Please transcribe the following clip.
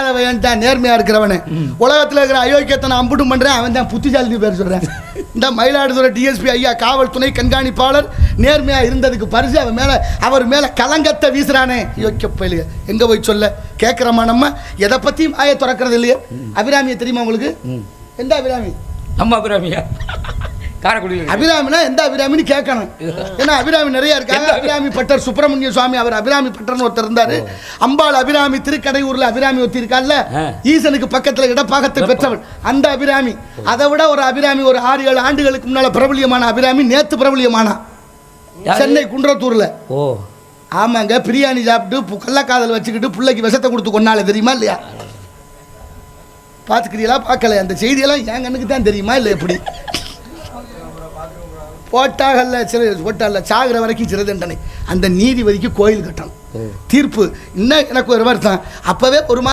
தெரியாதவன் தான் நேர்மையா இருக்கிறவனே. உலகத்துல இருக்கிற அயோக்கியத்தை நான் அம்புட்டும் பண்றேன் அவன் தான் புத்திசாலி பேர் சொல்றேன். இந்த மயிலாடுதுறை டிஎஸ்பி ஐயா காவல் துணை கண்காணிப்பாளர் நேர்மையா இருந்ததுக்கு பரிசு அவன் மேல அவர் மேல கலங்கத்தை வீசுறானே. யோக்கிய பயிலுக எங்க போய் சொல்ல? கேட்கிறோமா நம்ம? எதை பத்தியும் ஆய திறக்கிறது இல்லையே அபிராமியை தெரியுமா உங்களுக்கு? எந்த அபிராமி? நம்ம அபிராமியா? காரைக்குடியில் அபிராமினா எந்த அபிராமின்னு கேட்கணும். ஏன்னா அபிராமி நிறைய இருக்காங்க அபிராமி? பட்டர் சுப்பிரமணிய சுவாமி அவர் அபிராமி பட்டர்னு ஒருத்தர் இருந்தாரு. அம்பாள் அபிராமி திருக்கடையூர்ல அபிராமி ஒருத்தி இருக்கால்ல ஆ. ஈசனுக்கு பக்கத்துல இடப்பாகத்தை பெற்றவள். அந்த அபிராமி. அதை விட ஒரு அபிராமி ஒரு ஆறு ஏழு ஆண்டுகளுக்கு முன்னால பிரபலியமான அபிராமி நேத்து பிரபலியமானா? சென்னை குன்றத்தூர்ல. ஓ. ஆமாங்க பிரியாணி சாப்பிட்டு கள்ளக்காதல் வச்சுக்கிட்டு பிள்ளைக்கு விஷத்தை கொடுத்து கொண்டால தெரியுமா இல்லையா? பார்த்துக்கிறீங்களா? பார்க்கல அந்த செய்தியெல்லாம் என் கண்ணுக்கு தான் தெரியுமா இல்லை எப்படி? போட்டாகல்ல சில போட்டாகல்ல சாகிற வரைக்கும் சிறை தண்டனை அந்த நீதிபதிக்கு கோயில் கட்டணும். தீர்ப்பு இன்னும் எனக்கு ஒரு வருத்தம். அப்பவே ஒரு மா